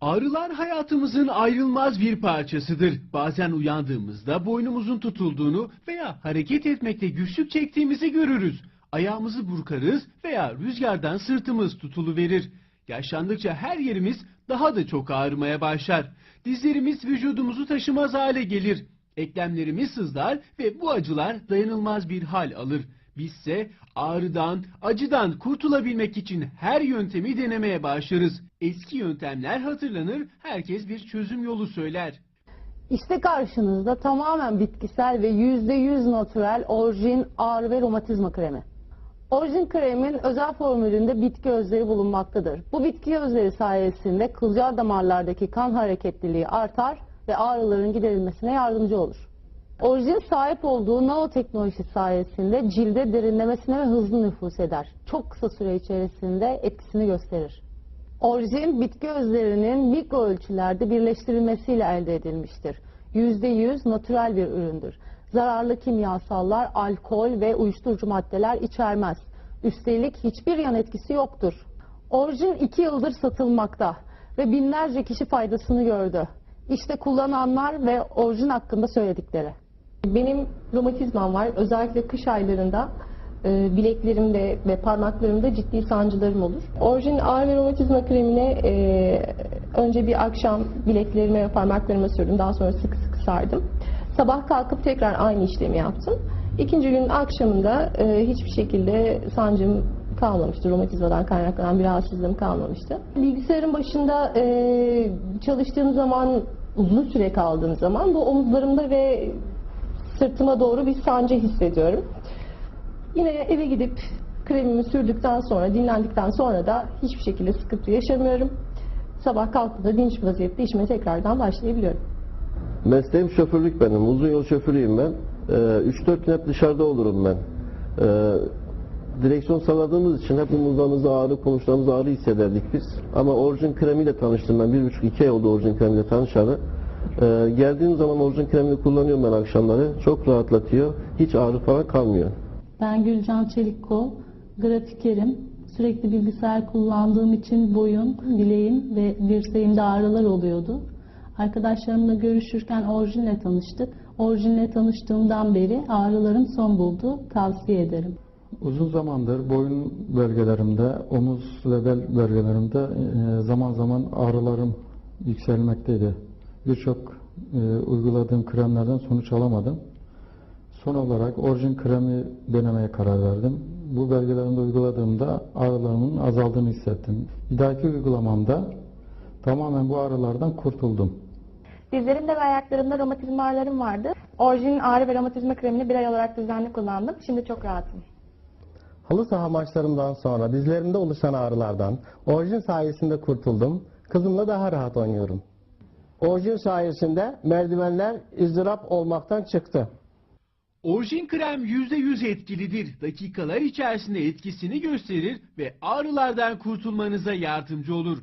Ağrılar hayatımızın ayrılmaz bir parçasıdır. Bazen uyandığımızda boynumuzun tutulduğunu veya hareket etmekte güçlük çektiğimizi görürüz. Ayağımızı burkarız veya rüzgardan sırtımız tutuluverir. Yaşlandıkça her yerimiz daha da çok ağrımaya başlar. Dizlerimiz vücudumuzu taşımaz hale gelir. Eklemlerimiz sızlar ve bu acılar dayanılmaz bir hal alır. Bizse ağrıdan, acıdan kurtulabilmek için her yöntemi denemeye başlarız. Eski yöntemler hatırlanır, herkes bir çözüm yolu söyler. İşte karşınızda tamamen bitkisel ve %100 natürel orijin ağrı ve romatizma kremi. Orijin kremin özel formülünde bitki özleri bulunmaktadır. Bu bitki özleri sayesinde kılcal damarlardaki kan hareketliliği artar ve ağrıların giderilmesine yardımcı olur. Orijin sahip olduğu nanoteknolojisi sayesinde cilde derinlemesine ve hızlı nüfuz eder. Çok kısa süre içerisinde etkisini gösterir. Orijin bitki özlerinin mikro ölçülerde birleştirilmesiyle elde edilmiştir. %100 natürel bir üründür. Zararlı kimyasallar, alkol ve uyuşturucu maddeler içermez. Üstelik hiçbir yan etkisi yoktur. Orijin 2 yıldır satılmakta ve binlerce kişi faydasını gördü. İşte kullananlar ve orijin hakkında söyledikleri. Benim romatizmam var. Özellikle kış aylarında e, bileklerimde ve parmaklarımda ciddi sancılarım olur. Orijin ağrı ve romatizma kremine e, önce bir akşam bileklerime ve parmaklarıma sürdüm. Daha sonra sık sık sardım. Sabah kalkıp tekrar aynı işlemi yaptım. İkinci günün akşamında e, hiçbir şekilde sancım kalmamıştı. Romatizmadan kaynaklanan bir rahatsızlığım kalmamıştı. Bilgisayarın başında e, çalıştığım zaman uzun süre kaldığım zaman bu omuzlarımda ve sırtıma doğru bir sancı hissediyorum. Yine eve gidip kremimi sürdükten sonra, dinlendikten sonra da hiçbir şekilde sıkıntı yaşamıyorum. Sabah kalktığımda dinç vaziyette işime tekrardan başlayabiliyorum. Mesleğim şoförlük benim. Uzun yol şoförüyüm ben. Ee, 3-4 gün hep dışarıda olurum ben. Ee, direksiyon salladığımız için hep omuzlarımızda ağrı, konuşlarımızda ağrı hissederdik biz. Ama orijin kremiyle tanıştım ben. Bir buçuk iki ay oldu orijin kremiyle tanışalı. Ee, geldiğim zaman orijin kremini kullanıyorum ben akşamları. Çok rahatlatıyor. Hiç ağrı falan kalmıyor. Ben Gülcan Çelikkol, grafikerim. Sürekli bilgisayar kullandığım için boyun, bileğim ve dirseğimde ağrılar oluyordu. Arkadaşlarımla görüşürken orijinle tanıştık. Orijinle tanıştığımdan beri ağrılarım son buldu. Tavsiye ederim. Uzun zamandır boyun bölgelerimde, omuz ve bel bölgelerimde e, zaman zaman ağrılarım yükselmekteydi. Birçok e, uyguladığım kremlerden sonuç alamadım. Son olarak orijin kremi denemeye karar verdim. Bu belgelerimde uyguladığımda ağrılarımın azaldığını hissettim. Bir dahaki uygulamamda tamamen bu ağrılardan kurtuldum. Dizlerimde ve ayaklarımda romatizma ağrılarım vardı. Orijin ağrı ve romatizma kremini bir ay olarak düzenli kullandım. Şimdi çok rahatım. Halı saha maçlarımdan sonra dizlerimde oluşan ağrılardan orijin sayesinde kurtuldum. Kızımla daha rahat oynuyorum. Orijin sayesinde merdivenler ızdırap olmaktan çıktı. Orijin krem %100 etkilidir. Dakikalar içerisinde etkisini gösterir ve ağrılardan kurtulmanıza yardımcı olur.